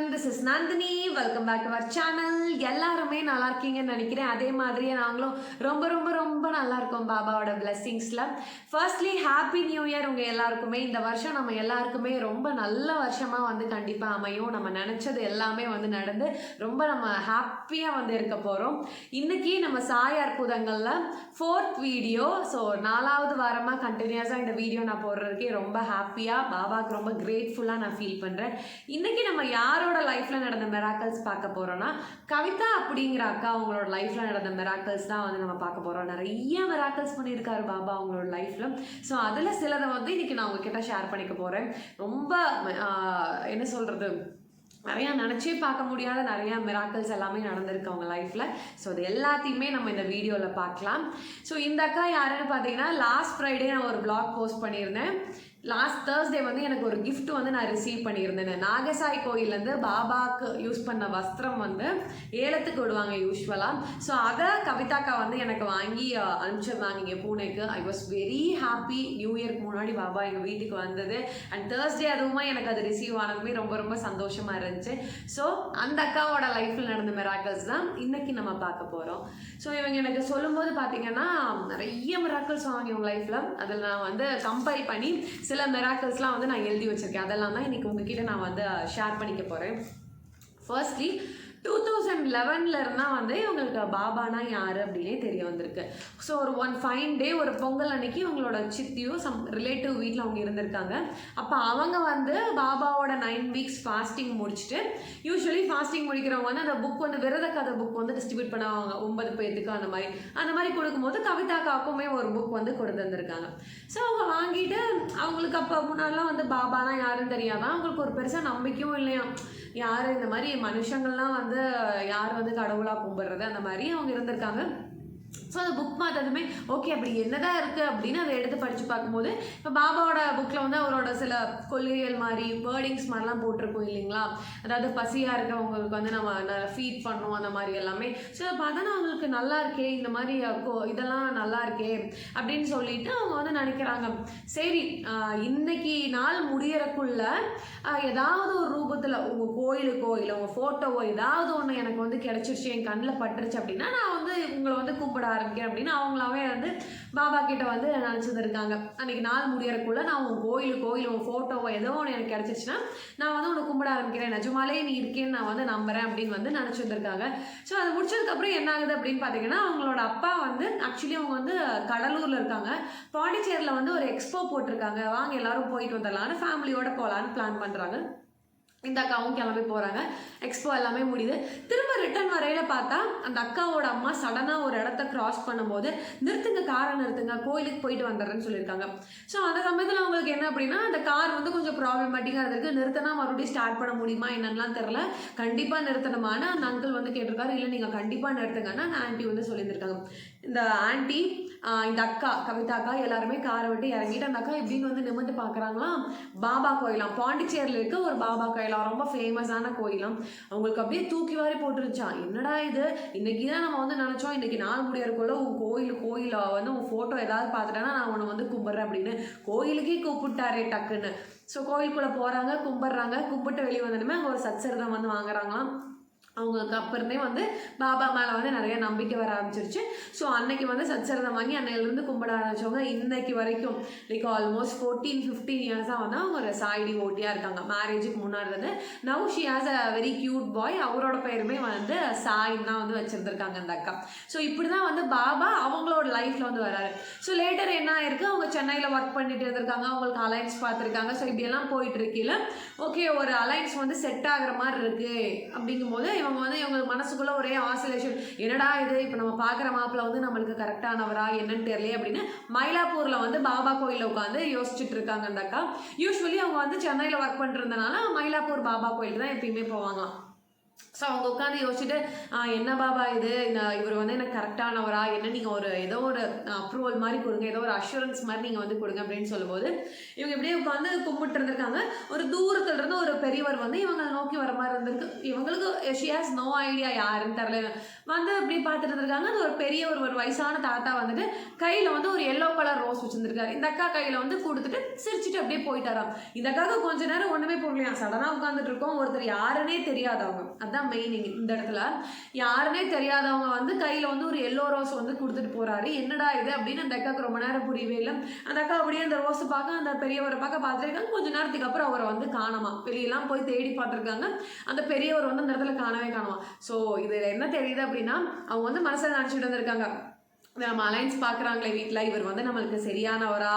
Everyone this is Nandini welcome back to our channel எல்லாருமே நல்லா இருக்கீங்கன்னு நினைக்கிறேன். அதே மாதிரியே நாங்களும் ரொம்ப ரொம்ப ரொம்ப நல்லா இருக்கோம் பாபாவோட பிளெஸ்ஸிங்ஸில் ஃபர்ஸ்ட்லி ஹாப்பி நியூ இயர் உங்கள் எல்லாருக்குமே. இந்த வருஷம் நம்ம எல்லாருக்குமே ரொம்ப நல்ல வருஷமாக வந்து கண்டிப்பாக அமையும். நம்ம நினச்சது எல்லாமே வந்து நடந்து ரொம்ப நம்ம ஹாப்பியாக வந்து இருக்க போகிறோம் இன்னைக்கு நம்ம சாய் அற்புதங்களில் ஃபோர்த் வீடியோ ஸோ நாலாவது வாரமாக கண்டினியூஸாக இந்த வீடியோ நான் போடுறதுக்கே ரொம்ப ஹாப்பியாக பாபாவுக்கு ரொம்ப கிரேட்ஃபுல்லாக நான் ஃபீல் பண்ணுறேன் இன்றைக்கி நம்ம யாரோட லைஃப்பில் நடந்த மெராக்கல்ஸ் பார்க்க போகிறோன்னா கவிதா அப்படிங்கிற அக்கா அவங்களோட லைஃப்பில் நடந்த மெராக்கல்ஸ் தான் வந்து நம்ம பார்க்க போகிறோம் நிறைய மெராக்கல்ஸ் பண்ணியிருக்காரு பாபா அவங்களோட லைஃப்பில் ஸோ அதில் சிலதை வந்து இன்னைக்கு நான் உங்ககிட்ட ஷேர் பண்ணிக்க போகிறேன் ரொம்ப என்ன சொல்கிறது நிறையா நினச்சே பார்க்க முடியாத நிறையா மிராக்கல்ஸ் எல்லாமே நடந்திருக்கு அவங்க லைஃப்பில் ஸோ அது எல்லாத்தையுமே நம்ம இந்த வீடியோவில் பார்க்கலாம். ஸோ இந்த அக்கா யாருன்னு பார்த்தீங்கன்னா லாஸ்ட் ஃப்ரைடே நான் ஒரு பிளாக் போஸ்ட் பண்ணியிருந்தேன். லாஸ்ட் தேர்ஸ்டே வந்து எனக்கு ஒரு கிஃப்ட் வந்து நான் ரிசீவ் பண்ணியிருந்தேன். நாகசாய் கோயிலேருந்து பாபாக்கு யூஸ் பண்ண வஸ்திரம் வந்து ஏலத்துக்கு விடுவாங்க யூஸ்வலாக ஸோ அதை கவிதாக்கா வந்து எனக்கு வாங்கி அனுப்பிச்சிருந்தாங்க இங்கே பூனேக்கு. I was very happy new இயர்க்கு முன்னாடி பாபா எங்கள் வீட்டுக்கு வந்தது. அண்ட் தேர்ஸ்டே அதுவுமா எனக்கு அது ரிசீவ் ஆனதுமே ரொம்ப ரொம்ப சந்தோஷமாக இருந்துச்சு. ஸோ அந்த அக்காவோட லைஃப்பில் நடந்த மிராக்கல்ஸ் தான் இன்றைக்கி நம்ம பார்க்க போகிறோம் ஸோ இவங்க எனக்கு சொல்லும்போது பார்த்தீங்கன்னா நிறைய மிராக்கல்ஸ் வாங்க இவங்க லைஃப்பில் அதில் நான் வந்து கம்பேர் பண்ணி சில மிராக்கல்ஸ்லாம் வந்து நான் எழுதி வச்சுருக்கேன். அதெல்லாம் தான் இன்றைக்கி உங்ககிட்ட நான் வந்து ஷேர் பண்ணிக்க போகிறேன் ஃபர்ஸ்ட்லி டூ தௌசண்ட் லெவனில் இருந்தால் வந்து இவங்களுக்கு பாபானா யார் அப்படின்னே தெரிய வந்திருக்கு. ஸோ ஒரு ஒன் ஃபைன் டே ஒரு பொங்கல் அன்னைக்கு இவங்களோட சித்தியோ சம் ரிலேட்டிவ் வீட்டில் அவங்க இருந்திருக்காங்க. அப்போ அவங்க வந்து பாபாவோட நைன் வீக்ஸ் ஃபாஸ்டிங் முடிச்சுட்டு யூஸ்வலி ஃபாஸ்டிங் முடிக்கிறவங்க வந்து அந்த புக் வந்து விரத கதை புக் வந்து டிஸ்ட்ரிபியூட் பண்ணுவாங்க. ஒன்பது பேர்த்துக்கு அந்த மாதிரி. அந்த மாதிரி கொடுக்கும்போது கவிதாக்காக்குமே ஒரு புக் வந்து கொடுத்து வந்திருக்காங்க ஸோ அவங்க வாங்கிட்டு அவங்களுக்கு அப்போ முன்னாடிலாம் வந்து பாபானா யாருன்னு தெரியாதான் அவங்களுக்கு ஒரு பெருசாக நம்பிக்கையும் இல்லையா? யார் இந்த மாதிரி மனுஷங்கள்லாம் வந்து வந்து யார் வந்து கடவுளாக கும்பிடுறது அந்த மாதிரி அவங்க இருந்திருக்காங்க. ஸோ அந்த புக் பார்த்ததுமே ஓகே அப்படி என்னதான் இருக்குது அப்படின்னு அதை எடுத்து படித்து பார்க்கும்போது இப்போ பாபாவோட புக்கில் வந்து அவரோட சில கொள்கைகள் மாதிரி வேர்டிங்ஸ் மாதிரிலாம் போட்டிருக்கோம் இல்லைங்களா? அதாவது பசியாக இருக்கவங்களுக்கு வந்து நம்ம ஃபீட் பண்ணணும் அந்த மாதிரி எல்லாமே. ஸோ அதை பார்த்தா அவங்களுக்கு நல்லா இருக்கே இந்த மாதிரி கோ- இதெல்லாம் நல்லா இருக்கே அப்படின்னு சொல்லிட்டு அவங்க வந்து நினைக்கிறாங்க. சரி இன்னைக்கு நாள் முடியறக்குள்ள ஏதாவது ஒரு ரூபத்தில் உங்கள் கோயிலுக்கோ இல்லை உங்கள் ஃபோட்டோவோ ஏதாவது ஒன்று எனக்கு வந்து கிடச்சிருச்சு என் கண்ணில் பட்டுருச்சு அப்படின்னா நான் வந்து உங்களை வந்து கூப்பிட ஆரம்பிக்கிறேன் அப்படின்னு அவங்களாவே வந்து பாபா கிட்ட வந்து நினச்சிருந்துருக்காங்க. அன்னைக்கு நாள் முடியறக்குள்ள நான் உன் கோயில் கோயில் உன் ஃபோட்டோவோ ஏதோ ஒன்று எனக்கு கிடச்சிருச்சுன்னா நான் வந்து உன்னை கும்பிட ஆரம்பிக்கிறேன். நிஜமாலே நீ இருக்கேன்னு நான் வந்து நம்புறேன் அப்படின்னு வந்து நினச்சிருந்துருக்காங்க. ஸோ அது முடிச்சதுக்கப்புறம் என்ன ஆகுது அப்படின்னு பார்த்தீங்கன்னா அவங்களோட அப்பா வந்து ஆக்சுவலி அவங்க வந்து கடலூரில் இருக்காங்க. பாண்டிச்சேரியில் வந்து ஒரு எக்ஸ்போ போட்டிருக்காங்க. வாங்க எல்லாரும் போயிட்டு வந்துடலான்னு ஃபேமிலியோட போகலான்னு பிளான் பண்ணுறாங்க இந்த அக்காவும் கிளம்பி போகிறாங்க எக்ஸ்போ எல்லாமே முடியுது. திரும்ப ரிட்டர்ன் வரையில் பார்த்தா அந்த அக்காவோட அம்மா சடனாக ஒரு இடத்த கிராஸ் பண்ணும்போது நிறுத்துங்க காரை நிறுத்துங்க கோயிலுக்கு போயிட்டு வந்துடுறேன்னு சொல்லியிருக்காங்க. ஸோ அந்த சமயத்தில் அவங்களுக்கு என்ன அப்படின்னா அந்த கார் வந்து கொஞ்சம் ப்ராப்ளமேட்டிக்காக இருந்திருக்கு. நிறுத்தினா மறுபடியும் ஸ்டார்ட் பண்ண முடியுமா என்னென்னலாம் தெரில கண்டிப்பாக நிறுத்தணுமான அந்த அங்கிள் வந்து கேட்டிருக்காரு. இல்லை நீங்கள் கண்டிப்பாக நிறுத்துங்கன்னா அந்த ஆன்ட்டி வந்து சொல்லியிருந்திருக்காங்க. இந்த ஆண்டி இந்த அக்கா கவிதா அக்கா எல்லாருமே காரை விட்டு இறங்கிட்டு அந்த அக்கா எப்படின்னு வந்து நிமிர்ந்து பார்க்குறாங்களாம் பாபா கோயிலாம். பாண்டிச்சேரியில் இருக்க ஒரு பாபா கோயிலாம். ரொம்ப ஃபேமஸான கோயிலாம். அவங்களுக்கு அப்படியே தூக்கி வாரி போட்டுருச்சான் என்னடா இது? இன்னைக்கு தான் நம்ம வந்து நினச்சோம் இன்னைக்கு நாள் முடியறக்குள்ள உன் கோயில் கோயிலை வந்து உன் ஃபோட்டோ ஏதாவது பார்த்துட்டேன்னா நான் உன்னை வந்து கும்பிட்றேன் அப்படின்னு. கோயிலுக்கே கூப்பிட்டாரே டக்குன்னு. ஸோ கோயிலுக்குள்ளே போகிறாங்க கும்பிட்றாங்க கும்பிட்டு வெளியே வந்தோடனே அங்கே ஒரு சச்சரிதம் வந்து வாங்குறாங்களாம். அவங்களுக்கு அப்புறமே வந்து பாபா மேலே வந்து நிறைய நம்பிக்கை வர ஆரம்பிச்சிருச்சு. ஸோ அன்னைக்கு வந்து சச்சரதம் வாங்கி அன்னையிலேருந்து கும்பிட ஆரம்பிச்சவங்க இன்னைக்கு வரைக்கும் லைக் ஆல்மோஸ்ட் ஃபோர்டீன் ஃபிஃப்டீன் இயர்ஸாக வந்து அவங்க ஒரு சாய்டி ஓட்டியாக இருக்காங்க. மேரேஜுக்கு முன்னாடி வந்து now she has a very cute boy அவரோட பேருமே வந்து சாயின் தான் வந்து வச்சுருந்துருக்காங்க அந்த அக்கா. ஸோ இப்படி தான் வந்து பாபா அவங்களோட லைஃப்பில் வந்து வராரு. ஸோ லேட்டர் என்ன ஆயிருக்கு? அவங்க சென்னையில் ஒர்க் பண்ணிட்டு இருந்திருக்காங்க. அவங்களுக்கு அலைன்ஸ் பார்த்துருக்காங்க. ஸோ இப்படியெல்லாம் போயிட்டு இருக்கையில ஓகே ஒரு அலைன்ஸ் வந்து செட் ஆகுற மாதிரி இருக்குது அப்படிங்கும்போது இவங்க வந்து இவங்களுக்கு மனசுக்குள்ள ஒரே ஆசிலேஷன் என்னடா இது? இப்போ நம்ம பார்க்குற மாப்பிள்ள வந்து நம்மளுக்கு கரெக்டானவரா என்னன்னு தெரியலையே அப்படின்னு மயிலாப்பூரில் வந்து பாபா கோயிலில் உட்காந்து யோசிச்சுட்டு இருக்காங்க அந்த அக்கா யூஸ்வலி அவங்க வந்து சென்னையில் ஒர்க் பண்ணிருந்தனால மயிலாப்பூர் பாபா கோயிலுக்கு தான் எப்பயுமே போவாங்களாம். ஸோ அவங்க உட்காந்து யோசிச்சுட்டு என்ன பாபா இது? இவர் வந்து எனக்கு கரெக்டானவரா என்ன நீங்கள் ஒரு ஏதோ ஒரு அப்ரூவல் மாதிரி கொடுங்க ஏதோ ஒரு அஷூரன்ஸ் மாதிரி நீங்கள் வந்து கொடுங்க அப்படின்னு சொல்லும்போது இவங்க இப்படியே உட்காந்து கும்பிட்டு இருந்திருக்காங்க. ஒரு தூரத்துல இருந்து ஒரு பெரியவர் வந்து இவங்களை நோக்கி வர மாதிரி இருந்திருக்கு. இவங்களுக்கு ஷி ஹாஸ் நோ ஐடியா யாருன்னு தெரியல. வந்து இப்படி பார்த்துட்டு இருந்திருக்காங்க அது ஒரு பெரிய ஒரு ஒரு வயசான தாத்தா வந்துட்டு கையில் வந்து ஒரு எல்லோ கலர் ரோஸ் வச்சுருந்துருக்காரு. இந்த அக்கா கையில் வந்து கொடுத்துட்டு சிரிச்சுட்டு அப்படியே போயிட்டாராம். இந்த அக்காவுக்கு கொஞ்ச நேரம் ஒன்றுமே போகலையா சடனாக உட்காந்துட்டு இருக்கோம். ஒருத்தர் யாருன்னே தெரியாதவங்க. அதுதான் மெயின் இந்த இடத்துல. யாருன்னே தெரியாதவங்க வந்து கையில் வந்து ஒரு எல்லோ ரோஸ் வந்து கொடுத்துட்டு போகிறாரு என்னடா இது அப்படின்னு அந்த அக்காவுக்கு ரொம்ப நேரம் புரியவே இல்லை. அந்த அக்கா அப்படியே அந்த ரோஸை பார்க்க அந்த பெரியவரை பார்க்க பார்த்துருக்காங்க. கொஞ்ச நேரத்துக்கு அப்புறம் அவரை வந்து காணாமா வெளியெல்லாம் போய் தேடி பார்த்துருக்காங்க. அந்த பெரியவர் வந்து அந்த இடத்துல காணவே காணுமா ஸோ இது என்ன தெரியுது அப்படின்னா அவங்க வந்து மனசில் நினச்சிட்டு வந்திருக்காங்க. நம்ம அலைன்ஸ் பார்க்குறாங்களே வீட்டில் இவர் வந்து நம்மளுக்கு சரியானவரா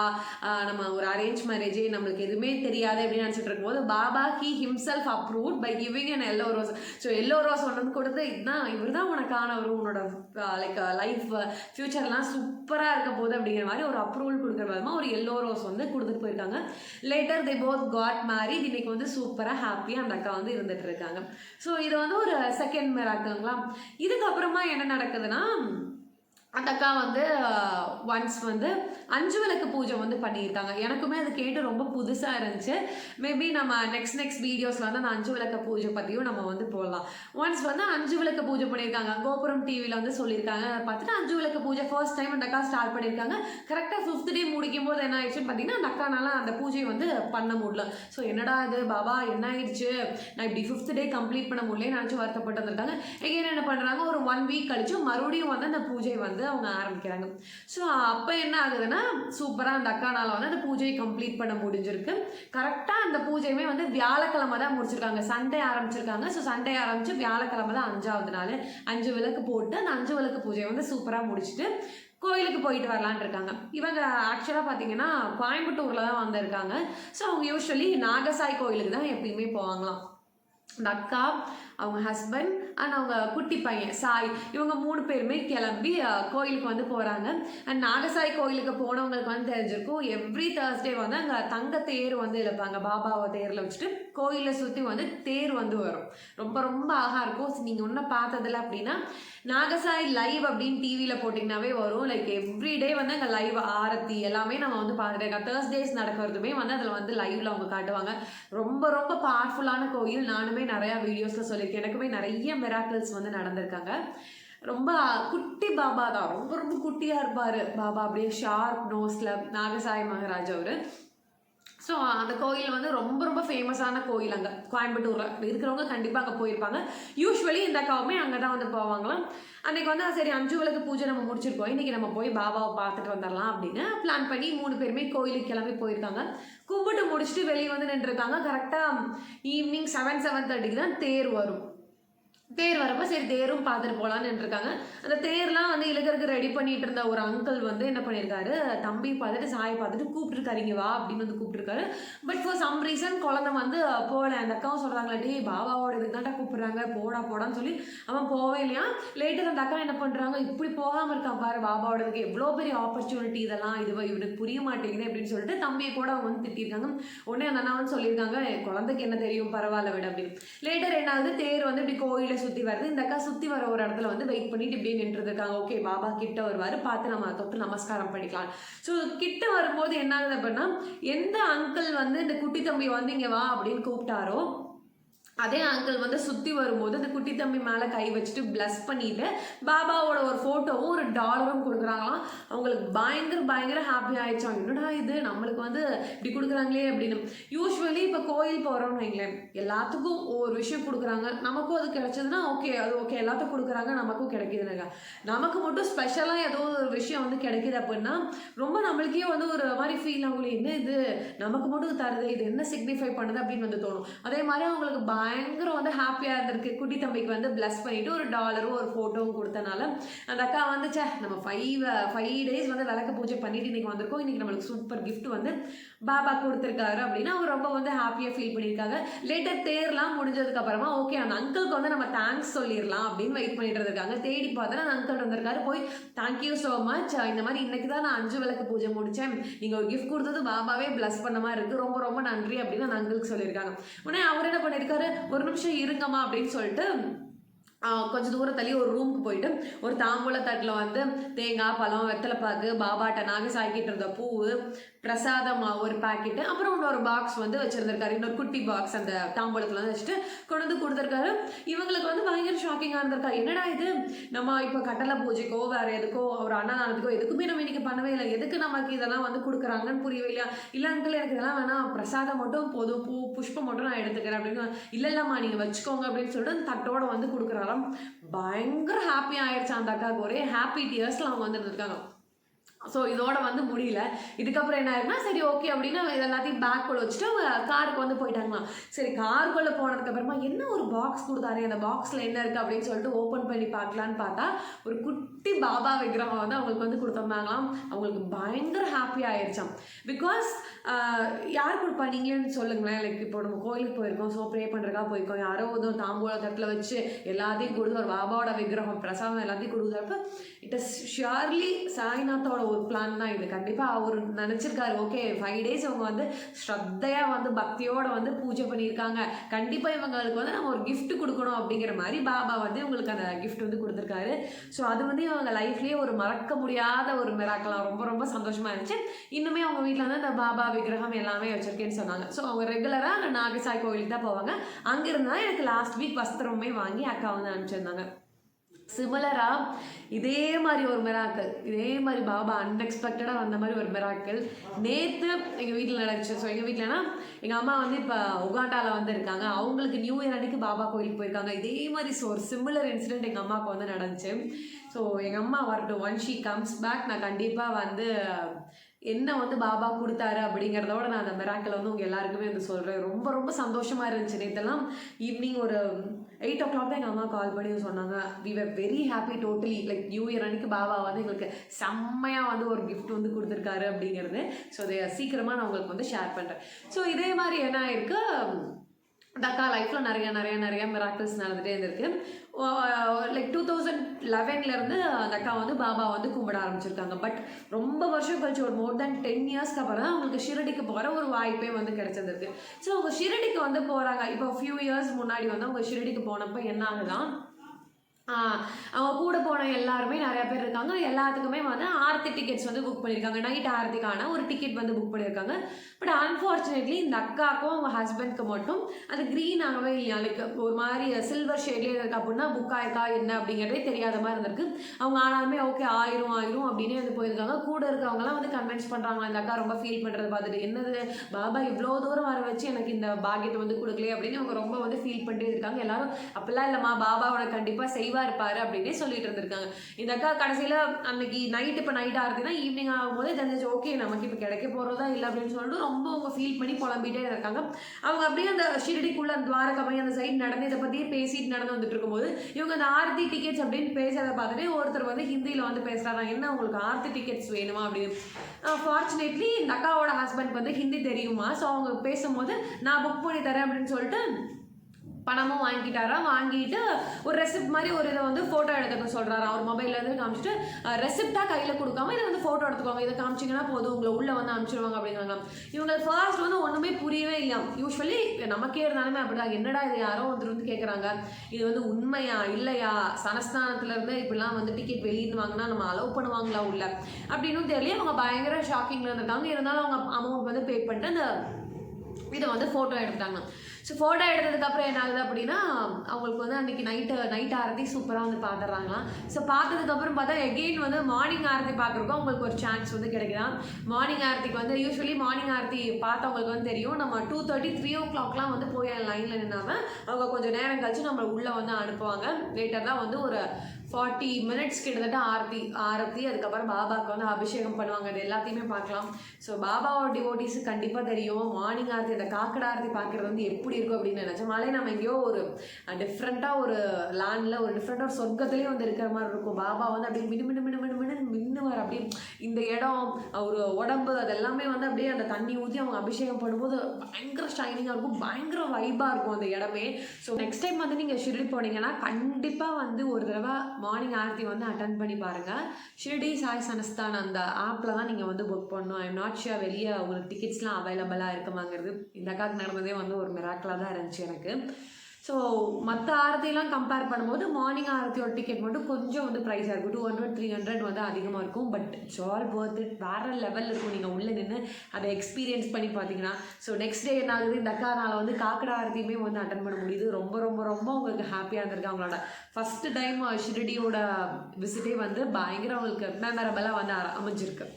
நம்ம ஒரு அரேஞ்ச் மேரேஜே நம்மளுக்கு எதுவுமே தெரியாது அப்படின்னு நினச்சிட்டு இருக்கும்போது Baba he himself approved by giving and yellow rose so yellow rose ஒன்று கொடுத்து இதுதான் இவர் தான் உனக்கானவர் உன்னோட லைக் லைஃப் ஃப்யூச்சர்லாம் சூப்பராக இருக்க போகுது அப்படிங்கிற மாதிரி ஒரு அப்ரூவல் கொடுக்குற விதமாக ஒரு எல்லோ ரோஸ் வந்து கொடுத்துட்டு போயிருக்காங்க. Later they both got married இன்னைக்கு வந்து சூப்பராக ஹாப்பியாக அந்த அக்கா வந்து இருந்துட்டு இருக்காங்க. ஸோ இது வந்து ஒரு செகண்ட் மிராக்குங்களா இதுக்கப்புறமா என்ன நடக்குதுன்னா அந்த அக்கா வந்து ஒன்ஸ் வந்து அஞ்சு விளக்கு பூஜை வந்து பண்ணியிருக்காங்க. எனக்குமே அது கேட்டு ரொம்ப புதுசாக இருந்துச்சு. மேபி நம்ம நெக்ஸ்ட் நெக்ஸ்ட் வீடியோஸில் வந்து அந்த அஞ்சு விளக்கு பூஜை பற்றியும் நம்ம வந்து போடலாம். ஒன்ஸ் வந்து அஞ்சு விளக்கு பூஜை பண்ணியிருக்காங்க. கோபுரம் டிவியில் வந்து சொல்லியிருக்காங்க. அதை பார்த்துட்டு அஞ்சு விளக்கு பூஜை ஃபர்ஸ்ட் டைம் அந்த அக்கா ஸ்டார்ட் பண்ணியிருக்காங்க. கரெக்டாக ஃபிஃப்த் டே முடிக்கும் போது என்ன ஆயிடுச்சுன்னு பார்த்தீங்கன்னா அந்த அக்கானால அந்த பூஜையை வந்து பண்ண முடியல. ஸோ என்னடா இது? பாபா என்ன ஆயிடுச்சு? நான் இப்படி ஃபிஃப்த் டே கம்ப்ளீட் பண்ண முடியலன்னு நினச்சி வருத்தப்பட்டு வந்திருக்காங்க. எங்கே என்ன பண்ணுறாங்க ஒரு ஒன் வீக் கழிச்சு மறுபடியும் வந்து அந்த பூஜை வந்து அவங்க ஆரம்பிக்கிறாங்க. ஸோ அப்போ என்ன ஆகுதுன்னா சூப்பராக அந்த அக்கானால வந்து அந்த பூஜையை கம்ப்ளீட் பண்ண முடிஞ்சிருக்கு. கரெக்டாக அந்த பூஜையுமே வந்து வியாழக்கிழமை தான் முடிச்சிருக்காங்க. சண்டே ஆரம்பிச்சிருக்காங்க. ஸோ சண்டே ஆரம்பித்து வியாழக்கிழமை தான் அஞ்சாவது நாள். அஞ்சு விளக்கு போட்டு அந்த அஞ்சு விளக்கு பூஜையை வந்து சூப்பராக முடிச்சுட்டு கோயிலுக்கு போயிட்டு வரலான் இருக்காங்க. இவங்க ஆக்சுவலாக பார்த்தீங்கன்னா கோயம்புத்தூரில் தான் வந்திருக்காங்க. ஸோ அவங்க யூஸ்வலி நாகசாய் கோயிலுக்கு தான் எப்பயுமே போவாங்களாம். அந்த அக்கா அவங்க ஹஸ்பண்ட் அண்ட் அவங்க குட்டி பையன் சாய் இவங்க மூணு பேருமே கிளம்பி கோயிலுக்கு வந்து போகிறாங்க அண்ட் நாகசாய் கோயிலுக்கு போனவங்களுக்கு வந்து தெரிஞ்சிருக்கும் எவ்ரி தேர்ஸ்டே வந்து அங்கே தங்க தேர் வந்து இழுப்பாங்க. பாபாவை தேரில் வச்சுட்டு கோயிலை சுற்றி வந்து தேர் வந்து வரும். ரொம்ப ரொம்ப அழகாக இருக்கும். நீங்கள் ஒன்றும் பார்த்ததில்ல அப்படின்னா நாகசாய் லைவ் அப்படின்னு டிவியில் போட்டிங்கனாவே வரும். லைக் எவ்ரிடே வந்து அங்கே லைவ் ஆரத்தி எல்லாமே நம்ம வந்து பார்த்துட்டு இருக்கோம். தேர்ஸ்டேஸ் நடக்கிறதுமே வந்து அதில் வந்து லைவ்ல அவங்க காட்டுவாங்க. ரொம்ப ரொம்ப பவர்ஃபுல்லான கோயில். நானுமே நிறையா வீடியோஸில் சொல்லியிருக்கேன். எனக்குமே நிறைய மிராக்கிள்ஸ் வந்து நடந்திருக்காங்க. ரொம்ப குட்டி பாபா தான். ரொம்ப ரொம்ப குட்டியாக இருப்பார் பாபா. அப்படியே ஷார்ப் நோஸில் நாகசாய் மகாராஜ் அவர். ஸோ அந்த கோயில் வந்து ரொம்ப ரொம்ப ஃபேமஸான கோயில் அங்கே கோயம்புத்தூரில். இருக்கிறவங்க கண்டிப்பாக அங்கே போயிருப்பாங்க. யூஸ்வலி இந்த அக்காவுமே அங்கே தான் வந்து போவாங்களாம். அன்றைக்கி வந்து சரி அஞ்சு விளக்கு பூஜை நம்ம முடிச்சிருக்கோம் இன்றைக்கி நம்ம போய் பாபாவை பார்த்துட்டு வந்துடலாம் அப்படின்னு பிளான் பண்ணி மூணு பேருமே கோயிலுக்கு கிளம்பி போயிருக்காங்க. கும்பிட்டு முடிச்சுட்டு வெளியே வந்து நின்றுருக்காங்க. கரெக்டாக ஈவினிங் செவன் செவன் தேர்ட்டிக்கு தான் தேர் வரும். தேர் வரப்போ சரி தேரும் பார்த்துட்டு போகலான்னு நின்றுருக்காங்க. அந்த தேர்லாம் வந்து இழுக்கிறதுக்கு ரெடி பண்ணிட்டு இருந்த ஒரு அங்கிள் வந்து என்ன பண்ணியிருக்காரு தம்பி பார்த்துட்டு சாயை பார்த்துட்டு கூப்பிட்டுருக்காருங்க வா அப்படின்னு வந்து கூப்பிட்டுருக்காரு. பட் ஃபார் சம் ரீசன் குழந்தை வந்து போகல. அந்த அக்காவும் சொல்கிறாங்களே டே பாபாவோட இதுதான்டா கூப்பிட்றாங்க போடா போடான்னு சொல்லி அவன் போவே இல்லையா. லேட்டர் அந்த அக்கா என்ன பண்ணுறாங்க இப்படி போகாமல் இருக்கான் பாரு பாபாவோடதுக்கு எவ்வளோ பெரிய ஆப்பர்ச்சுனிட்டி இதெல்லாம் இது இவனுக்கு புரிய மாட்டேங்குது அப்படின்னு சொல்லிட்டு தம்பியை கூட அவங்க வந்து திட்டிருக்காங்க. உடனே அந்த அண்ணா வந்து சொல்லியிருக்காங்க "என் குழந்தைக்கு என்ன தெரியும் பரவாயில்ல விட அப்படின்னு. லேட்டர் என்ன ஆகுது தேர் வந்து இப்படி கோயில் சுற்றி வருது. இந்த அக்கா சுற்றி வர ஒரு இடத்துல வந்து வெயிட் பண்ணிட்டு இப்படியே நின்றுட்டு இருக்காங்க. ஓகே பாபா கிட்ட வருவார். பார்த்து நம்ம தொட்டு நமஸ்காரம் பண்ணிக்கலாம். ஸோ கிட்ட வரும்போது என்ன ஆகுது அப்படின்னா எந்த அங்கிள் வந்து இந்த குட்டி தம்பி வந்து இங்கே வா அப்படின்னு கூப்பிட்டாரோ அதே அங்கிள் வந்து சுற்றி வரும்போது அந்த குட்டி தம்பி மேலே கை வச்சுட்டு பிளஸ் பண்ணிட்டு பாபாவோட ஒரு ஃபோட்டோவும் ஒரு டாலரும் கொடுக்குறாங்களாம். அவங்களுக்கு பயங்கர பயங்கர ஹாப்பி ஆயிடுச்சாங்க என்னடா இது? நம்மளுக்கு வந்து இப்படி கொடுக்குறாங்களே அப்படின்னு. யூஸ்வலி இப்போ கோயில் போகிறோம்னு வைங்களேன். எல்லாத்துக்கும் ஒவ்வொரு விஷயம் கொடுக்குறாங்க. நமக்கும் அது கிடைச்சதுன்னா ஓகே அது ஓகே எல்லாத்துக்கும் கொடுக்குறாங்க. நமக்கும் கிடைக்குதுனாங்க நமக்கு மட்டும் ஸ்பெஷலாக ஏதோ ஒரு விஷயம் வந்து கிடைக்குது அப்படின்னா ரொம்ப நம்மளுக்கே வந்து ஒரு மாதிரி ஃபீல் அவங்களுக்கு என்ன இது? நமக்கு மட்டும் தருது. இது என்ன சிக்னிஃபை பண்ணுது அப்படின்னு வந்து தோணும். அதே மாதிரி அவங்களுக்கு பயங்கர வந்து ஹாப்பியாக இருந்திருக்கு. குட்டி தம்பிக்கு வந்து ப்ளஸ் பண்ணிவிட்டு ஒரு டாலரும் ஒரு ஃபோட்டோவும் கொடுத்தனால. அந்த அக்கா வந்துச்சே நம்ம ஃபைவ் ஃபைவ் டேஸ் வந்து விளக்கு பூஜை பண்ணிட்டு இன்றைக்கி வந்திருக்கோம். இன்றைக்கி நம்மளுக்கு சூப்பர் கிஃப்ட் வந்து பாபா கொடுத்துருக்காரு. அப்படின்னா அவர் ரொம்ப வந்து ஹாப்பியாக ஃபீல் பண்ணியிருக்காங்க. லேட்டர் தேர்லாம் முடிஞ்சதுக்கப்புறமா ஓகே அந்த அங்கிளுக்கு வந்து நம்ம தேங்க்ஸ் சொல்லிடலாம் அப்படின்னு வெயிட் பண்ணிட்டு இருக்காங்க தேடி பார்த்தா அந்த அங்கிள் வந்திருக்காரு. போய் தேங்க்யூ ஸோ மச் இந்த மாதிரி இன்னைக்கு தான் நான் அஞ்சு விளக்கு பூஜை முடித்தேன் நீங்கள் ஒரு கிஃப்ட் கொடுத்தது பாபாவே ப்ளஸ் பண்ண மாதிரி இருக்குது ரொம்ப ரொம்ப நன்றி அப்படின்னு அந்த அங்கிளுக்கு சொல்லியிருக்காங்க. உடனே அவர் என்ன பண்ணியிருக்காரு? ஒரு நிமிஷம் இருங்கம்மா அப்படின்னு சொல்லிட்டு கொஞ்சம் தூரம் தள்ளி ஒரு ரூமுக்கு போயிட்டு ஒரு தாம்பூல தட்டில் வந்து தேங்காய் பழம் வெத்தலைப்பாக்கு பாபாட்ட நாகசாய்க்கிட்டு இருந்த பூ பிரசாதம் ஒரு பாக்கெட்டு அப்புறம் இன்னொரு பாக்ஸ் வந்து வச்சுருந்துருக்காரு. இன்னொரு குட்டி பாக்ஸ் அந்த தாம்பூலத்தில் வந்து வச்சுட்டு கொண்டு வந்து கொடுத்துருக்காரு. இவங்களுக்கு வந்து பயங்கர ஷாக்கிங்காக இருந்திருக்கா. என்னடா இது? நம்ம இப்போ கட்டளை பூஜைக்கோ வேறு எதுக்கோ ஒரு அன்னதானத்துக்கோ எதுக்குமே நம்ம இன்னைக்கு பண்ணவே இல்லை. எதுக்கு நமக்கு இதெல்லாம் வந்து கொடுக்குறாங்கன்னு புரியவே இல்லையா? இல்லை அங்கிள் எனக்கு இதெல்லாம் வேணாம். பிரசாதம் மட்டும் போதும். பூ புஷ்பம் மட்டும் நான் எடுத்துக்கிறேன் அப்படின்னு. இல்லை இல்லைம்மா நீங்கள் வச்சுக்கோங்க அப்படின்னு சொல்லிட்டு அந்த தட்டோட வந்து அப்புறம் பயங்கர ஹாப்பி ஆயிடுச்சு அந்த அக்காவுக்கு ஒரே ஹாப்பி டியர்ஸில் அவங்க வந்துருந்துருக்காங்க ஸோ இதோட வந்து முடியல. இதுக்கப்புறம் என்ன ஆயிருக்குன்னா சரி ஓகே அப்படின்னு இது எல்லாத்தையும் பேக்குள்ள வச்சுட்டு அவங்க காருக்கு வந்து போயிட்டாங்களாம். சரி காருக்குள்ளே போனதுக்கப்புறமா என்ன ஒரு பாக்ஸ் கொடுத்தாரு? அந்த பாக்ஸில் என்ன இருக்குது அப்படின்னு சொல்லிட்டு ஓப்பன் பண்ணி பார்க்கலான்னு பார்த்தா ஒரு குட்டி பாபா விக்கிரகம் வந்து அவங்களுக்கு வந்து கொடுத்துருந்தாங்களாம். அவங்களுக்கு பயங்கர ஹாப்பி ஆயிடுச்சாம் பிகாஸ் யார் கொடுப்பா? நீங்களேன்னு சொல்லுங்களேன். லைக் இப்போ நம்ம கோயிலுக்கு போயிருக்கோம். ஸோ ப்ரே பண்ணுறக்கா போயிருக்கோம். யாரோ வந்து தாம்பூல தட்டில் வச்சு எல்லாத்தையும் கொடுத்து ஒரு பாபாவோட விக்கிரகம் பிரசாதம் எல்லாத்தையும் கொடுக்குறப்ப இட் இஸ் ஷியர்லி சாய்நாத்தோட ஒரு பிளான் தான் இது. கண்டிப்பாக அவர் நினச்சிருக்காரு ஓகே ஃபைவ் டேஸ் அவங்க வந்து ஸ்ரத்தையாக வந்து பக்தியோட வந்து பூஜை பண்ணியிருக்காங்க. கண்டிப்பாக இவங்களுக்கு வந்து நம்ம ஒரு கிஃப்ட் கொடுக்கணும். அப்படிங்கிற மாதிரி பாபா வந்து இவங்களுக்கு அந்த கிஃப்ட் வந்து கொடுத்துருக்காரு. ஸோ அது வந்து இவங்க லைஃப்லேயே ஒரு மறக்க முடியாத ஒரு மிராக்கலாம் ரொம்ப ரொம்ப சந்தோஷமாக இருந்துச்சு. இன்னுமே அவங்க வீட்டில் வந்து அந்த பாபா விக்கிரகம் எல்லாமே வச்சுருக்கேன்னு சொன்னாங்க. ஸோ அவங்க ரெகுலராக நாகசாய் கோவிலுக்கு தான் போவாங்க. அங்கிருந்து தான் எனக்கு லாஸ்ட் வீக் வஸ்திரமே வாங்கி அக்கா வந்து அனுப்பிச்சிருந்தாங்க. சிமிலராக இதே மாதிரி ஒரு மிராக்கள். இதே மாதிரி பாபா அன்எக்ஸ்பெக்டடாக வந்த மாதிரி ஒரு மிராக்கள். நேற்று எங்கள் வீட்டில் நடந்துச்சு. ஸோ எங்கள் வீட்டிலனா எங்கள் அம்மா வந்து இப்போ உகாண்டாவில் வந்து இருக்காங்க. அவங்களுக்கு நியூ இயர் அன்னைக்கு பாபா கோயிலுக்கு போயிருக்காங்க. இதே மாதிரி ஸோ ஒரு சிமிலர் இன்சிடென்ட் எங்கள் அம்மாவுக்கு வந்து நடந்துச்சு. ஸோ எங்கள் அம்மா வரட்டும். ஒன் ஷீ கம்ஸ் பேக் நான் கண்டிப்பாக வந்து என்ன வந்து பாபா கொடுத்தாரு அப்படிங்கிறதோட நான் அந்த மிராக்கில் வந்து உங்கள் எல்லாருக்குமே வந்து சொல்கிறேன் ரொம்ப ரொம்ப சந்தோஷமாக இருந்துச்சு நேற்றுலாம் ஈவினிங் ஒரு எயிட் ஓ கிளாக் தான் எங்கள் அம்மா கால் பண்ணி சொன்னாங்க. We were very happy totally like new year அன்னைக்கு பாபா வந்து எங்களுக்கு செம்மையாக வந்து ஒரு கிஃப்ட் வந்து கொடுத்துருக்காரு அப்படிங்கிறது. ஸோ அதை சீக்கிரமாக நான் உங்களுக்கு வந்து ஷேர் பண்ணுறேன் ஸோ இதே மாதிரி என்ன ஆயிருக்கு? இந்த அக்கா லைஃப்பில் நிறைய நிறைய நிறைய மிராக்கிள்ஸ் நடந்துகிட்டே இருந்திருக்கு. லைக் டூ தௌசண்ட் லெவன்லேருந்து அந்த அக்கா வந்து பாபா வந்து கும்பிட ஆரம்பிச்சிருக்காங்க. பட் ரொம்ப வருஷம் கழிச்சு ஒரு மோர் தென் டென் இயர்ஸ்க்கு அப்புறம் தான் அவங்களுக்கு ஷிரடிக்கு போகிற ஒரு வாய்ப்பே வந்து கிடைச்சிருக்கு ஸோ அவங்க ஷிரடிக்கு வந்து போகிறாங்க இப்போ ஃபியூ இயர்ஸ் முன்னாடி வந்து அவங்க ஷிரடிக்கு போனப்போ என்ன ஆகுதான் அவங்க கூட போன எல்லாருமே நிறைய பேர் இருக்காங்க. எல்லாத்துக்குமே வந்து ஆர்த்தி டிக்கெட்ஸ் வந்து புக் பண்ணியிருக்காங்க நைட் ஆர்த்திக்கான ஒரு டிக்கெட் வந்து புக் பண்ணியிருக்காங்க பட் அன்ஃபார்ச்சுனேட்லி இந்த அக்காக்கும் அவங்க ஹஸ்பண்ட்க்கு மட்டும் அது க்ரீன் ஆகவே இல்லையா? லைக் ஒரு மாதிரி சில்வர் ஷேட்லேயே இருக்கு அப்படின்னா புக் ஆயிருக்கா என்ன அப்படிங்கிறதே தெரியாத மாதிரி இருந்திருக்கு. அவங்க ஆனாலுமே ஓகே ஆயிரும் ஆயிரும் அப்படின்னே வந்து போயிருக்காங்க. கூட இருக்கிறவங்கலாம் வந்து கன்வின்ஸ் பண்ணுறாங்க இந்த அக்கா ரொம்ப ஃபீல் பண்ணுறது பார்த்துட்டு என்னது? பாபா இவ்வளோ தூரம் வர வச்சு எனக்கு இந்த பாக்கியத்தை வந்து கொடுக்கலையே அப்படின்னு அவங்க ரொம்ப வந்து ஃபீல் பண்ணிட்டே இருக்காங்க. எல்லாரும் அப்படிலாம் இல்லைம்மா பாபாவோட கண்டிப்பாக கண்டிப்பாக தெளிவாக இருப்பார் அப்படின்னே சொல்லிட்டு இருந்திருக்காங்க. இந்த அக்கா கடைசியில் அன்னைக்கு நைட் இப்போ நைட் ஆகுதுன்னா ஈவினிங் ஆகும்போது தெரிஞ்சு ஓகே நமக்கு இப்போ கிடைக்க போகிறதா இல்லை அப்படின்னு சொல்லிட்டு ரொம்ப அவங்க ஃபீல் பண்ணி புலம்பிகிட்டே இருக்காங்க. அவங்க அப்படியே அந்த ஷிரடிக்குள்ள அந்த துவாரகமை அந்த சைடு நடந்து இதை பற்றியே பேசிட்டு நடந்து வந்துட்டு இருக்கும்போது இவங்க அந்த ஆர்த்தி டிக்கெட்ஸ் அப்படின்னு பேசுறத பார்த்துட்டு ஒருத்தர் வந்து ஹிந்தியில் வந்து பேசுகிறாங்க என்ன உங்களுக்கு ஆர்த்தி டிக்கெட்ஸ் வேணுமா? அப்படின்னு. ஃபார்ச்சுனேட்லி இந்த அக்காவோட ஹஸ்பண்ட் வந்து ஹிந்தி தெரியுமா? ஸோ அவங்க பேசும்போது நான் புக் பண்ணி தரேன் அப்படின்னு சொல்லிட்டு பணமும் வாங்கிட்டாரா? வாங்கிட்டு ஒரு ரெசிப்ட் மாதிரி ஒரு இதை வந்து ஃபோட்டோ எடுத்துக்க சொல்கிறாரா அவர் மொபைலில் இருந்து காமிச்சிட்டு ரெசிப்டாக கையில் கொடுக்காம இதை வந்து ஃபோட்டோ எடுத்துக்கோங்க. இதை காமிச்சிங்கன்னா போதும். உங்களை உள்ளே வந்து அனுப்பிச்சிடுவாங்க அப்படிங்கிறாங்க. இவங்க ஃபர்ஸ்ட் வந்து ஒன்றுமே புரியவே இல்லை. யூஸ்வலி நமக்கே இருந்தாலுமே அப்படிதான். என்னடா இது? யாரோ ஒருத்தர் வந்து கேட்குறாங்க இது வந்து உண்மையா இல்லையா? சனஸ்தானத்துலேருந்து இப்படிலாம் வந்து டிக்கெட் வெளியிட்டு வாங்கினா நம்ம அலோவ் பண்ணுவாங்களா உள்ள? அப்படின்னு தெரியல அவங்க பயங்கர ஷாக்கிங்கில் இருந்துட்டாங்க. இருந்தாலும் அவங்க அமௌண்ட் வந்து பே பண்ணிட்டு அந்த இதை வந்து ஃபோட்டோ எடுத்தாங்க. ஸோ ஃபோட்டோ எடுத்ததுக்கப்புறம் என்ன ஆகுது அப்படின்னா அவங்களுக்கு வந்து அன்றைக்கி நைட்டு நைட் ஆரத்தி சூப்பராக வந்து பார்த்துட்றாங்களாம் ஸோ பார்த்ததுக்கப்புறம் பார்த்தா எகெயின் வந்து மார்னிங் ஆரத்தி பார்க்குறப்போ அவங்களுக்கு ஒரு சான்ஸ் வந்து கிடைக்குதாம். மார்னிங் ஆரத்திக்கு வந்து யூஸ்வலி மார்னிங் ஆரத்தி பார்த்தவங்களுக்கு வந்து தெரியும். நம்ம டூ தேர்ட்டி த்ரீ ஓ கிளாக்லாம் வந்து போய் லைனில் நின்னாமல் அவங்க கொஞ்சம் நேரம் கழிச்சு நம்மளை உள்ளே வந்து அனுப்புவாங்க. லேட்டர் தான் வந்து ஒரு ஃபார்ட்டி மினிட்ஸ் கிட்டத்தட்ட ஆரத்தி ஆரத்தி அதுக்கப்புறம் பாபாவுக்கு வந்து அபிஷேகம் பண்ணுவாங்க. அது எல்லாத்தையுமே பார்க்கலாம். ஸோ பாபாவோட டிவோட்டிஸ் கண்டிப்பாக தெரியும். மார்னிங் ஆரத்தி அந்த காக்கடை ஆரத்தி பார்க்குறது வந்து எப்படி இருக்கும் அப்படின்னு நினச்சோமாலே நம்ம எங்கேயோ ஒரு டிஃப்ரெண்ட்டாக ஒரு லேண்டில் ஒரு டிஃப்ரெண்ட்டாக ஒரு சொர்க்கத்துலேயே வந்து இருக்கிற மாதிரி இருக்கும். பாபா வந்து அப்படியே மினு மினு மினு மினு அப்படி அப்படியே இந்த இடம் ஒரு உடம்பு அது எல்லாமே வந்து அப்படியே அந்த தண்ணி ஊற்றி அவங்க அபிஷேகம் பண்ணும்போது பயங்கர ஷைனிங்காக இருக்கும். பயங்கர வைபாக இருக்கும் அந்த இடமே. ஸோ நெக்ஸ்ட் டைம் வந்து நீங்கள் ஷிரடி போனீங்கன்னா கண்டிப்பாக வந்து ஒரு தடவை மார்னிங் ஆர்த்தி வந்து அட்டன் பண்ணி பாருங்கள் ஷிரடி சாய் சனஸ்தான் அந்த ஆப்பில் தான் நீங்கள் வந்து புக் பண்ணணும். ஐம் நாட் ஷியா வெளியே உங்களுக்கு டிக்கெட்ஸ்லாம் அவைலபிளாக இருக்குமாங்கிறது. இந்த அக்காவுக்கு நடந்ததே வந்து ஒரு மிராக்கலாக தான் இருந்துச்சு எனக்கு. ஸோ மற்ற ஆரத்திலாம் கம்பேர் பண்ணும்போது மார்னிங் ஆரத்தியோட டிக்கெட் மட்டும் கொஞ்சம் வந்து ப்ரைஸாக இருக்கும். டூ ஹண்ட்ரட் த்ரீ ஹண்ட்ரட் வந்து அதிகமாக இருக்கும். But it's all worth it வேறு லெவலில் இருக்கும். நீங்கள் உள்ளே நின்று அதை எக்ஸ்பீரியன்ஸ் பண்ணி பார்த்தீங்கன்னா ஸோ நெக்ஸ்ட் டே என்ன ஆகுது? இந்த வந்து காக்கடா ஆரத்தியுமே வந்து அட்டன் பண்ண முடியுது. ரொம்ப ரொம்ப ரொம்ப உங்களுக்கு ஹாப்பியாக இருந்திருக்கு அவங்களோட. ஃபஸ்ட்டு டைம் ஷிரடியோட விசிட்டே வந்து பயங்கர அவங்களுக்கு மெமரபிளாக வந்து அமைஞ்சிருக்கு.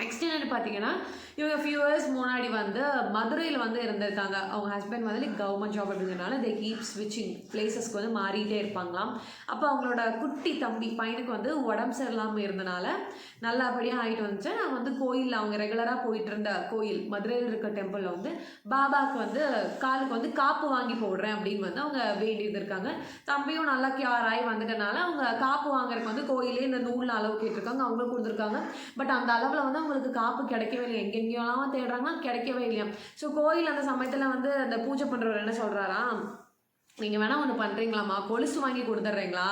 நெக்ஸ்ட் என்னென்னு பார்த்தீங்கன்னா இவங்க ஃபியூ இயர்ஸ் முன்னாடி வந்து மதுரையில் வந்து இருந்திருக்காங்க. அவங்க ஹஸ்பண்ட் வந்து கவர்மெண்ட் ஜாப் அப்படிங்கிறனால தே கீப் ஸ்விட்சிங் பிளேசஸ்க்கு வந்து மாறிட்டே இருப்பாங்களாம். அப்போ அவங்களோட குட்டி தம்பி பையனுக்கு வந்து உடம்பு சரியில்லாமல் இருந்தனால நல்லபடியாக ஆகிட்டு வந்துச்சு. நான் வந்து கோயிலில் அவங்க ரெகுலராக போயிட்டு இருந்த கோயில் மதுரையில் இருக்க டெம்பிளில் வந்து பாபாவுக்கு வந்து காலுக்கு வந்து காப்பு வாங்கி போடுறேன் அப்படின்னு வந்து அவங்க வேண்டியது இருக்காங்க. தம்பியும் நல்லா கியூர் ஆகி வந்துட்டனால அவங்க காப்பு வாங்குறதுக்கு வந்து கோயிலே இந்த நூலில் அளவு கேட்டிருக்காங்க அவங்களும் கொடுத்துருக்காங்க. பட் அந்த அளவில் வந்து அவங்களுக்கு காப்பு கிடைக்கவே இல்லை எங்கெங்கெல்லாம் தேடுறாங்கன்னா கிடைக்கவே இல்லையா? ஸோ கோயில் அந்த சமயத்தில் வந்து அந்த பூஜை பண்ணுறவர் என்ன சொல்கிறாராம் நீங்கள் வேணால் ஒன்று பண்ணுறீங்களாம்மா கொலுசு வாங்கி கொடுத்துட்றீங்களா?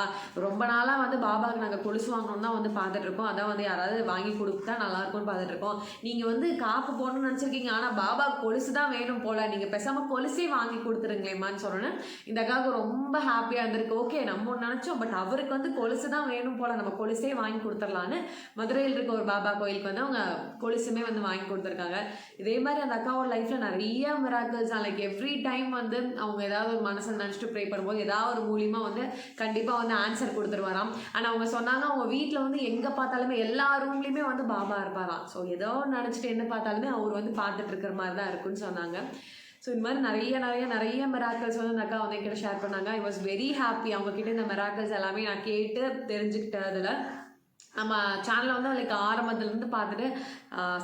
ரொம்ப நாளாக வந்து பாபாவுக்கு நாங்கள் கொலுசு வாங்கணும்னு தான் வந்து பார்த்துட்ருக்கோம். அதான் வந்து யாராவது வாங்கி கொடுத்தா நல்லாயிருக்கும்னு பார்த்துட்ருக்கோம். நீங்கள் வந்து காப்பு போடணும்னு நினச்சிருக்கீங்க. ஆனால் பாபா கொலுசு தான் வேணும் போல். நீங்கள் பேசாமல் கொலுசே வாங்கி கொடுத்துருங்களேம்மான்னு சொன்னோன்னே இந்த அக்காவுக்கு ரொம்ப ஹாப்பியாக இருந்திருக்கு. ஓகே நம்ம ஒன்று நினச்சோம். பட் அவருக்கு வந்து கொலுசு தான் வேணும் போல். நம்ம கொலுசே வாங்கி கொடுத்துர்லான்னு மதுரையில் இருக்க ஒரு பாபா கோயிலுக்கு வந்து அவங்க கொலுசுமே வந்து வாங்கி கொடுத்துருக்காங்க. இதே மாதிரி அந்த அக்காவோட லைஃப்பில் நிறைய மிராக்கிள்ஸ் லைக் எவ்ரி டைம் வந்து அவங்க ஏதாவது ஒரு மனசு நினச்சிட்டு ப்ரே பண்ணும்போது ஏதாவது ஒரு மூலியமாக வந்து கண்டிப்பாக வந்து ஆன்சர் கொடுத்துருவாராம். ஆனால் அவங்க சொன்னாங்க அவங்க வீட்டில் வந்து எங்கே பார்த்தாலுமே எல்லா ரூம்லேயுமே வந்து பாபா இருப்பாராம். ஸோ ஏதோ நினச்சிட்டு என்ன பார்த்தாலுமே அவர் வந்து பார்த்துட்டு இருக்கிற மாதிரி தான் இருக்குன்னு சொன்னாங்க. ஸோ இந்த மாதிரி நிறைய நிறைய நிறைய மெராக்கல்ஸ் வந்து அந்த அக்கா வந்து என்கிட்ட ஷேர் பண்ணாங்க. ஐ வாஸ் வெரி ஹாப்பி அவங்க இந்த மெராக்கல்ஸ் எல்லாமே நான் கேட்டு தெரிஞ்சுக்கிட்டதில். நம்ம சேனலை வந்து அவளுக்கு ஆரம்பத்துலேருந்து பார்த்துட்டு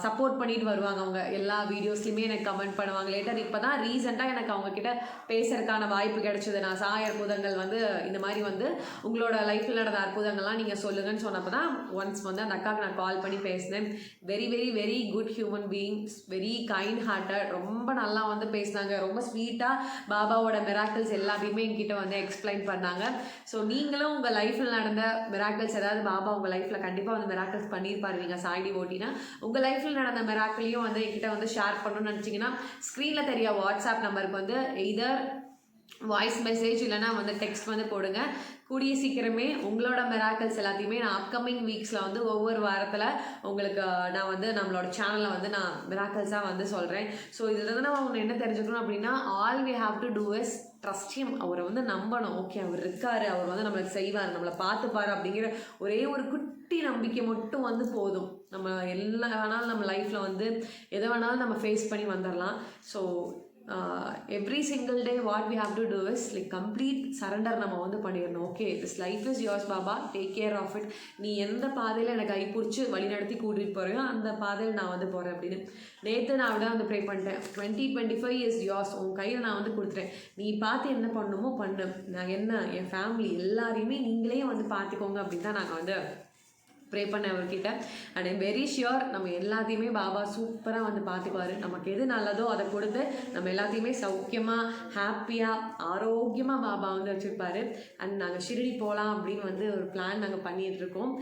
சப்போர்ட் பண்ணிட்டு வருவாங்க அவங்க. எல்லா வீடியோஸ்லையுமே எனக்கு கமெண்ட் பண்ணுவாங்க. லேட்டர் இப்போ தான் ரீசெண்டாக எனக்கு அவங்கக்கிட்ட பேசுறதுக்கான வாய்ப்பு கிடைச்சது. நான் சாய அற்புதங்கள் வந்து இந்த மாதிரி வந்து உங்களோட லைஃப்பில் நடந்த அற்புதங்கள்லாம் நீங்கள் சொல்லுங்கன்னு சொன்னப்போ தான் ஒன்ஸ் வந்து அந்த அக்காவுக்கு நான் கால் பண்ணி பேசினேன். Very very very good human beings very kind hearted ரொம்ப நல்லா வந்து பேசினாங்க. ரொம்ப ஸ்வீட்டாக பாபாவோட மிராக்கிள்ஸ் எல்லாத்தையுமே என்கிட்ட வந்து எக்ஸ்பிளைன் பண்ணாங்க. ஸோ நீங்களும் உங்கள் லைஃப்பில் நடந்த மிராக்கிள்ஸ் ஏதாவது பாபா உங்கள் லைஃப்பில் கண்டிப்பாக வந்து மெராக்கல்ஸ் பண்ணியிருப்பாரு நீங்கள் சாய்டி ஓட்டினா. உங்கள் லைஃப்பில் நடந்த மிராக்கிளையும் வந்து என்கிட்ட வந்து ஷேர் பண்ணணும்னு நினச்சிங்கன்னா ஸ்க்ரீனில் தெரிய வாட்ஸ்அப் நம்பருக்கு வந்து இதர் வாய்ஸ் மெசேஜ் இல்லைன்னா வந்து டெக்ஸ்ட் வந்து போடுங்க. கூடிய சீக்கிரமே உங்களோட மெராக்கல்ஸ் எல்லாத்தையுமே நான் அப்கமிங் வீக்ஸில் வந்து ஒவ்வொரு வாரத்தில் உங்களுக்கு நான் வந்து நம்மளோட சேனலில் வந்து நான் மெராக்கல்ஸாக வந்து சொல்கிறேன் ஸோ இதில் இருந்து நம்ம ஒன்று என்ன தெரிஞ்சுக்கணும் அப்படின்னா all we have to do is trust அவரை வந்து நம்பணும். ஓகே அவர் இருக்காரு. அவர் வந்து நம்மளுக்கு செய்வார். நம்மளை பார்த்துப்பாரு அப்படிங்கிற ஒரே ஒரு குட்டி நம்பிக்கை மட்டும் வந்து போதும். நம்ம எல்லா வேணாலும் நம்ம லைஃப்பில் வந்து எதை வேணாலும் நம்ம ஃபேஸ் பண்ணி வந்துடலாம் so every single day what we have to do is like complete surrender நம்ம வந்து பண்ணிடணும். Okay this life is yours Baba take care of it நீ எந்த பாதையில் எனக்கு கை பிடிச்சி வழி நடத்தி கூட்டிகிட்டு போறியோ அந்த பாதையில் நான் வந்து போகிறேன் அப்படின்னு. நேற்று நான் விட வந்து ப்ரே பண்ணிட்டேன். Twenty twenty five years yours உன் கையில் நான் வந்து கொடுத்துட்டேன். நீ பார்த்து என்ன பண்ணுமோ பண்ணு. நான் என்ன என் ஃபேமிலி எல்லாரையுமே நீங்களே வந்து பார்த்துக்கோங்க அப்படின்னு தான் நாங்கள் வந்து ப்ரே பண்ண அவர்கிட்ட. அண்ட் ஐம் வெரி ஷியோர் நம்ம எல்லாத்தையுமே பாபா சூப்பராக வந்து பார்த்துக்குவாரு. நமக்கு எது நல்லதோ அதை கொடுத்து நம்ம எல்லாத்தையுமே சௌக்கியமாக ஹாப்பியாக ஆரோக்கியமாக பாபா வந்து வச்சுருப்பாரு. அண்ட் நாங்கள் ஷிரடி போகலாம் அப்படின்னு வந்து ஒரு பிளான் நாங்கள் பண்ணிகிட்ருக்கோம் இருக்கோம்.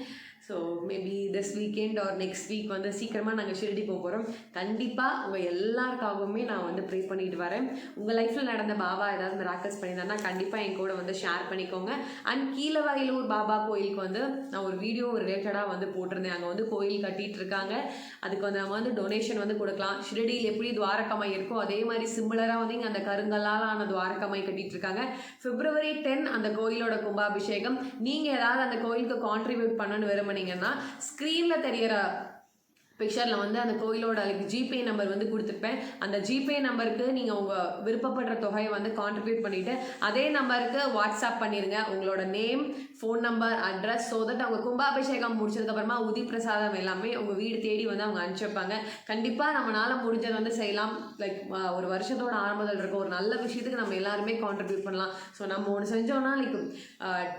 So maybe this weekend or next week வந்து சீக்கிரமாக நாங்கள் ஷிரடி போக போகிறோம் கண்டிப்பாக உங்கள் எல்லாருக்காகவுமே நான் வந்து ப்ரே பண்ணிட்டு வரேன். உங்கள் லைஃப்பில் நடந்த பாபா ஏதாவது மிராக்கல்ஸ் பண்ணியிருந்தாருன்னா கண்டிப்பாக என் கூட வந்து ஷேர் பண்ணிக்கோங்க. அண்ட் கீழவயலூர் பாபா கோயிலுக்கு வந்து நான் ஒரு வீடியோ ரிலேட்டடாக வந்து போட்டிருந்தேன். அங்கே வந்து கோயில் கட்டிகிட்டு இருக்காங்க. அதுக்கு வந்து நம்ம வந்து டொனேஷன் வந்து கொடுக்கலாம். ஷிரடியில் எப்படி துவாரகமாய் இருக்கோ அதே மாதிரி சிமிலராக வந்து இங்கே அந்த கருங்கல்லால் ஆன கட்டிகிட்டு இருக்காங்க. பிப்ரவரி டென் அந்த கோயிலோட கும்பாபிஷேகம். நீங்கள் ஏதாவது அந்த கோயிலுக்கு கான்ட்ரிபியூட் பண்ணணும்னு விரும்புனீங்கன்னா ஸ்க்ரீனில் தெரியற பிக்சரில் வந்து அந்த கோயிலோட அதுக்கு ஜிபே நம்பர் வந்து கொடுத்துருப்பேன். அந்த ஜிபே நம்பருக்கு நீங்கள் உங்கள் விருப்பப்படுற தொகையை வந்து கான்ட்ரிபியூட் பண்ணிவிட்டு அதே நம்பருக்கு வாட்ஸ்அப் பண்ணிடுங்க உங்களோட name phone number address so that அவங்க கும்பாபிஷேகம் முடிச்சதுக்கப்புறமா உதி பிரசாதம் எல்லாமே உங்கள் வீடு தேடி வந்து அவங்க அனுப்பிச்சிருப்பாங்க கண்டிப்பாக நம்மளால் முடிஞ்சதை வந்து செய்யலாம். லைக் ஒரு வருஷத்தோட ஆரம்பத்தில் இருக்க ஒரு நல்ல விஷயத்துக்கு நம்ம எல்லாருமே கான்ட்ரிபியூட் பண்ணலாம். ஸோ நம்ம ஒன்று செஞ்சோம்னா லைக்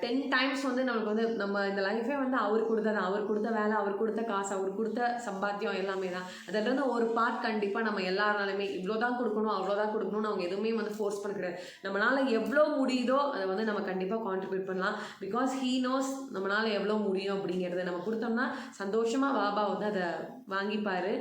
டென் டைம்ஸ் வந்து நம்மளுக்கு வந்து நம்ம இந்த லைஃபே வந்து அவர் கொடுத்தது அவர் கொடுத்த வேலை அவர் கொடுத்த காசு அவர் கொடுத்த சம்பாத்தியம் எல்லாமே தான். அதில் இருந்து ஒரு பார்ட் கண்டிப்பாக நம்ம எல்லாருனாலுமே இவ்வளோ தான் கொடுக்கணும் அவ்வளோ தான் கொடுக்கணும்னு அவங்க எதுவுமே வந்து ஃபோர்ஸ் பண்ண கிடையாது நம்மளால் எவ்வளோ முடியுதோ அதை வந்து நம்ம கண்டிப்பாக கான்ட்ரிபியூட் பண்ணலாம். பிகாஸ் ஹீ நோஸ் நம்மளால் எவ்வளோ முடியும் அப்படிங்கிறத நம்ம கொடுத்தோம்னா சந்தோஷமாக பாபா வந்து அதை வாங்கிப்பார்.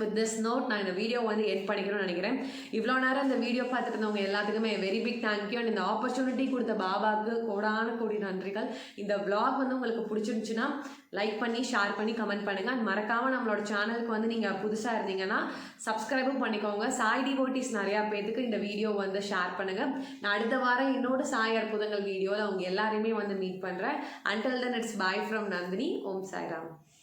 வித் திஸ் நோட் நான் இந்த வீடியோ வந்து எட் பண்ணிக்கணும்னு நினைக்கிறேன். இவ்வளோ நேரம் இந்த வீடியோ பார்த்துட்டு இருந்தவங்க எல்லாத்துக்குமே very big thank you and இந்த ஆப்பர்ச்சுனிட்டி கொடுத்த பாபாவுக்கு கோடான கோடி நன்றிகள். இந்த விளாக் வந்து உங்களுக்கு பிடிச்சிருந்துச்சுன்னா லைக் பண்ணி ஷேர் பண்ணி கமெண்ட் பண்ணுங்கள் அண்ட் மறக்காமல் நம்மளோட சேனலுக்கு வந்து நீங்கள் புதுசாக இருந்தீங்கன்னா சப்ஸ்கிரைபும் பண்ணிக்கோங்க. சாய் டிவோட்டிஸ் நிறையா பேர்த்துக்கு இந்த வீடியோ வந்து ஷேர் பண்ணுங்கள் நான் அடுத்த வாரம் இன்னொரு சாய் அற்புதங்கள் வீடியோவில் அவங்க எல்லாரையுமே வந்து மீட் பண்ணுறேன் until then it's bye from Nandini. Om Sairam.